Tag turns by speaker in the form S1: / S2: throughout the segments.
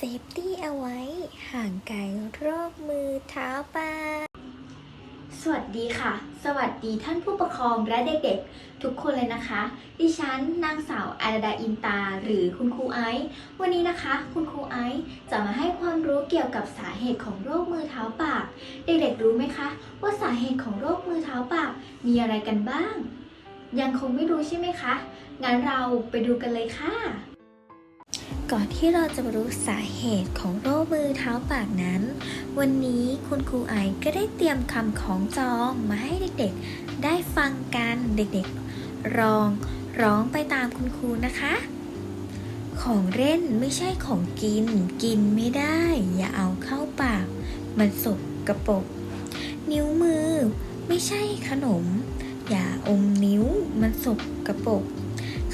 S1: เซฟตี้เอาไว้ ห่างไกลโรคมือเท้าปาก
S2: สวัสดีค่ะ สวัสดีท่านผู้ปกครองและเด็กๆ ทุกคนเลยนะคะ ดิฉันนางสาวอาดาอินตา หรือคุณครูไอซ์วันนี้นะคะ คุณครูไอซ์จะมาให้ความรู้เกี่ยวกับสาเหตุของโรคมือเท้าปาก เด็กๆรู้ไหมคะ ว่าสาเหตุของโรคมือเท้าปากมีอะไรกันบ้าง ยังคงไม่รู้ใช่ไหมคะงั้นเราไปดูกันเลยค่ะ
S1: ก่อนที่เราจะรู้สาเหตุของโรคมือเท้าปากนั้น วันนี้คุณครูไอก็ได้เตรียมคำของจองมาให้เด็กๆ ได้ฟังกันเด็กๆลองร้องไปตามคุณครูนะคะ ของเล่นไม่ใช่ของกิน กินไม่ได้ อย่าเอาเข้าปาก มันสกกระปรกนิ้วมือ ไม่ใช่ขนม อย่าอมนิ้ว มันสกกระปรก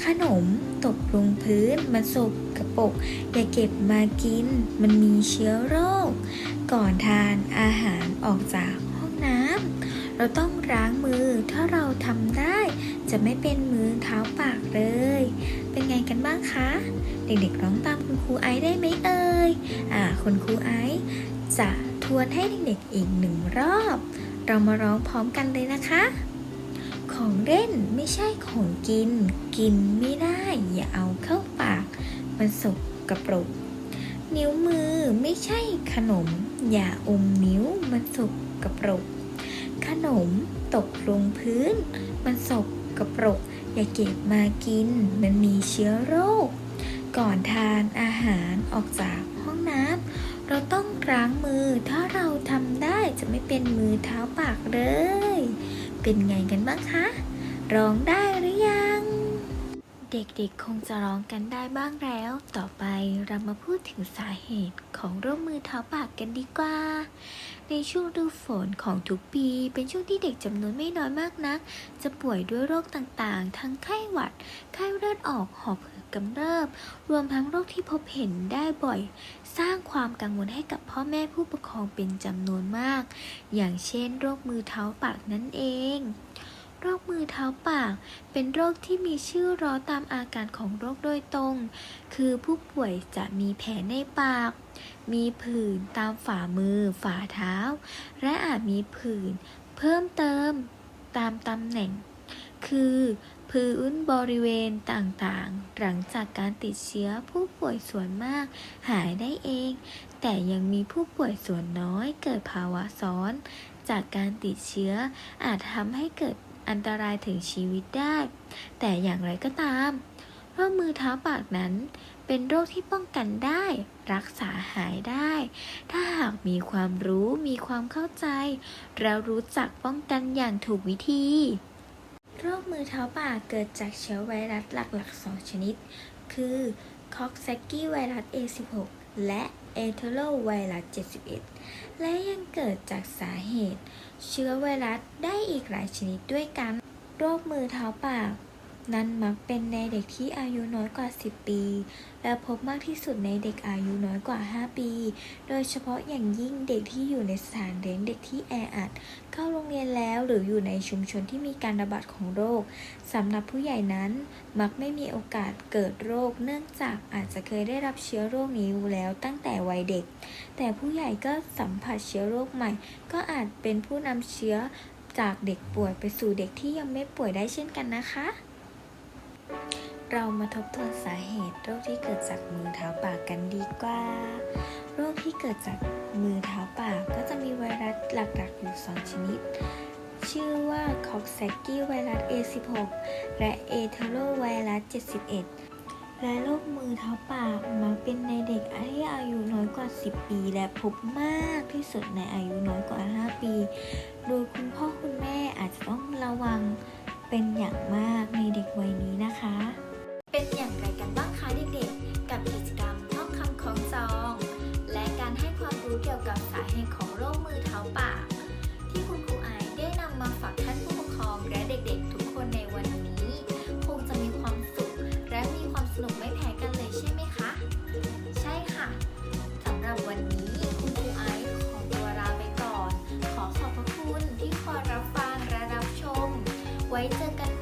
S1: ขนมตกลงพื้น มันสกกระ ปรกอย่าเก็บมากิน มันมีเชื้อโรค ก่อนทานอาหารออกจากห้องน้ำเราต้องล้างมือถ้าเราทำได้ จะไม่เป็นมือเท้าปากเลย เป็นไงกันบ้างคะ เด็กๆร้องตามคุณครูไอซ์ได้ไหมเอ่ยอ่าคุณครูไอซ์จะทวนให้เด็กๆอีกหนึ่งรอบ เรามาร้องพร้อมกันเลยนะคะ ของเล่นไม่ใช่ของกิน กินไม่ได้อย่าเอาเข้า มันสกกระปรก นิ้วมือไม่ใช่ขนม อย่าอมนิ้วมันสกกระปรก ขนมตกลงพื้นมันสกกระปรก อย่าเก็บมากิน มันมีเชื้อโรค ก่อนทานอาหารออกจากห้องน้ำเราต้องล้างมือ ถ้าเราทำได้จะไม่เป็นมือเท้าปากเลย เป็นไงกันบ้างคะ ร้องได้หรือยัง เด็กๆ คงจะร้องกันได้บ้างแล้ว ต่อไปเรามาพูดถึงสาเหตุของโรคมือเท้าปากกันดีกว่า ในช่วงฤดูฝนของทุกปี เป็นช่วงที่เด็กจำนวนไม่น้อยมากนัก จะป่วยด้วยโรคต่างๆ ทั้งไข้หวัด ไข้เลือดออก หอบหืดกำเริบ รวมทั้งโรคที่พบเห็นได้บ่อย สร้างความกังวลให้กับพ่อแม่ผู้ปกครองเป็นจำนวนมาก อย่างเช่น โรคมือเท้าปากนั่นเอง โรคมือเท้าปาก เป็นโรคที่มีชื่อล้อตามอาการของโรคโดยตรง คือผู้ป่วยจะมีแผลในปาก มีผื่นตามฝ่ามือ ฝ่าเท้า และอาจมีผื่นเพิ่มเติมตามตำแหน่ง คือพื้นบริเวณต่างๆ หลังจากการติดเชื้อผู้ป่วยส่วนมากหายได้เอง แต่ยังมีผู้ป่วยส่วนน้อยเกิดภาวะซ้อน จากการติดเชื้ออาจทำให้เกิด อันตรายถึงชีวิตได้ แต่อย่างไรก็ตามโรคมือเท้าปากนั้น เป็นโรคที่ป้องกันได้ รักษาหายได้ ถ้าหากมีความรู้มีความเข้าใจ แล้วรู้จักป้องกันอย่างถูกวิธีโรคมือเท้าปากเกิดจากเชื้อไวรัสหลักๆ 2 ชนิด คือ คอกซ a กกี้ไวรัส A16 และเอเทโรไวรัส 71 และยังเกิดจากสาเหตุ เชื้อไวรัสได้อีกหลายชนิดด้วยกัน โรคมือเท้าปาก นั้นมักเป็นในเด็กที่อายุน้อยกว่า 10 ปี และพบมากที่สุดในเด็กอายุน้อยกว่า 5 ปี โดยเฉพาะอย่างยิ่งเด็กที่อยู่ในสถานเลี้ยงเด็กที่แออัด เข้าโรงเรียนแล้วหรืออยู่ในชุมชนที่มีการระบาดของโรคสำหรับผู้ใหญ่นั้น มักไม่มีโอกาสเกิดโรค เนื่องจากอาจจะเคยได้รับเชื้อโรคนี้แล้วตั้งแต่วัยเด็ก แต่ผู้ใหญ่ก็สัมผัสเชื้อโรคใหม่ ก็อาจเป็นผู้นำเชื้อจากเด็กป่วยไปสู่เด็กที่ยังไม่ป่วยได้เช่นกันนะคะ เรามาทบทวนสาเหตุโรคที่เกิดจากมือเท้าปากกันดีกว่า โรคที่เกิดจากมือเท้าปากก็จะมีไวรัสหลักๆ อยู่2ชนิด ชื่อว่าคอกแซกกี้ไวรัส A16 และเอเทโรไวรัส 71 และโรคมือเท้าปากมักเป็นในเด็กที่อายุน้อยกว่า 10 ปี และพบมากที่สุดในอายุน้อยกว่า 5 ปี โดยคุณพ่อคุณแม่อาจจะต้องระวังเป็นอย่างมาก
S2: โรคมือเท้าปาก ที่คุณครูไอได้นำมาฝากท่านผู้ปกครองและเด็กๆ ทุกคนในวันนี้ คงจะมีความสุข และมีความสนุกไม่แพ้กันเลยใช่ไหมคะ ใช่ค่ะสำหรับวั
S1: นนี้คุณครูไอขอตัวลาไปก่อน ขอขอบพระคุณที่คอยรับฟังและรับชม ไว้เจอกั
S2: น